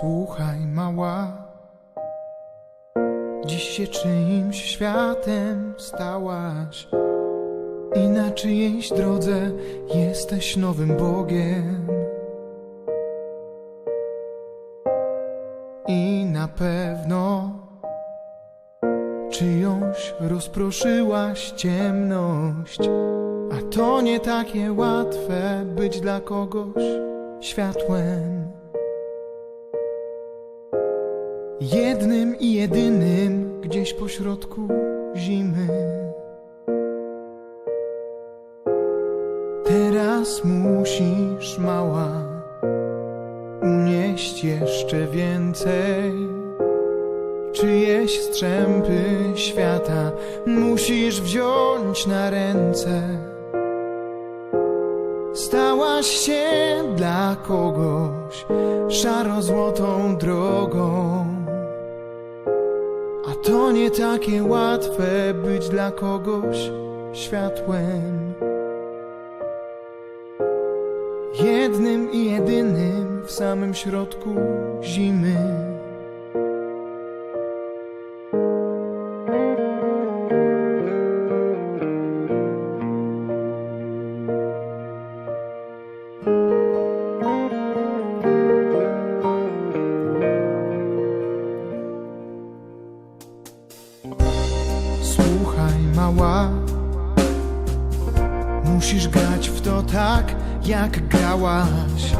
Słuchaj, mała, dziś się czyimś światem stałaś i na czyjejś drodze jesteś nowym Bogiem. I na pewno czyjąś rozproszyłaś ciemność, a to nie takie łatwe być dla kogoś światłem. Jednym i jedynym gdzieś pośrodku zimy. Teraz musisz, mała, unieść jeszcze więcej. Czyjeś strzępy świata musisz wziąć na ręce. Stałaś się dla kogoś szaro-złotą drogą. To nie takie łatwe być dla kogoś światłem. Jednym i jedynym w samym środku zimy. Musisz grać w to tak, jak grałaś.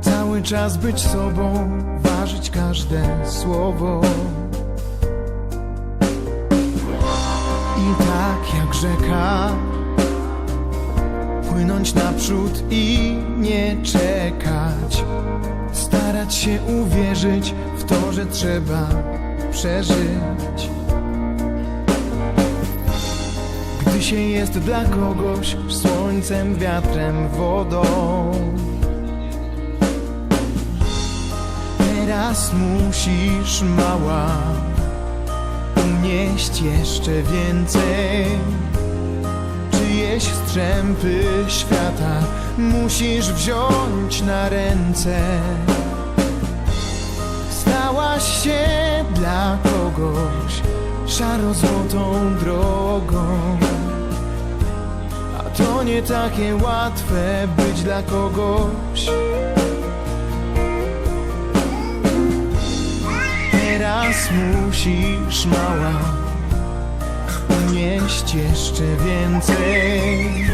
Cały czas być sobą, ważyć każde słowo. I tak jak rzeka, płynąć naprzód i nie czekać. Starać się uwierzyć w to, że trzeba przeżyć. Się jest dla kogoś słońcem, wiatrem, wodą. Teraz musisz, mała, unieść jeszcze więcej. Czyjeś strzępy świata musisz wziąć na ręce. Stałaś się dla kogoś szaro-złotą drogą. Nie takie łatwe być dla kogoś. Teraz musisz, mała, unieść jeszcze więcej.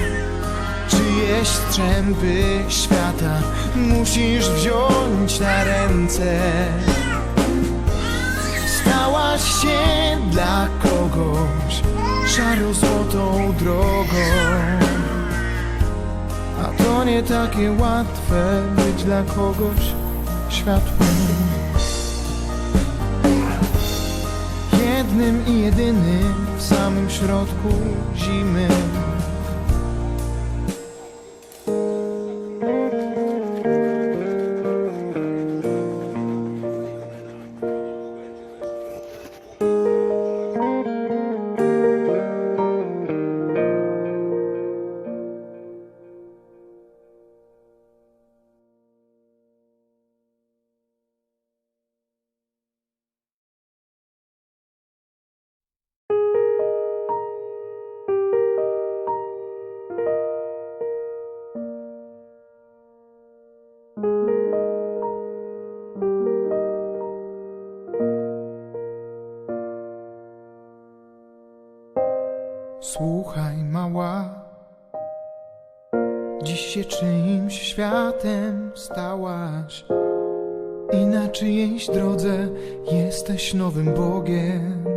Czyjeś strzępy świata musisz wziąć na ręce. Stałaś się dla kogoś szaro-złotą drogą. To nie takie łatwe być dla kogoś światłem. Jednym i jedynym w samym środku zimy. Słuchaj, mała, dziś się czyimś światem stałaś i na czyjejś drodze jesteś nowym Bogiem.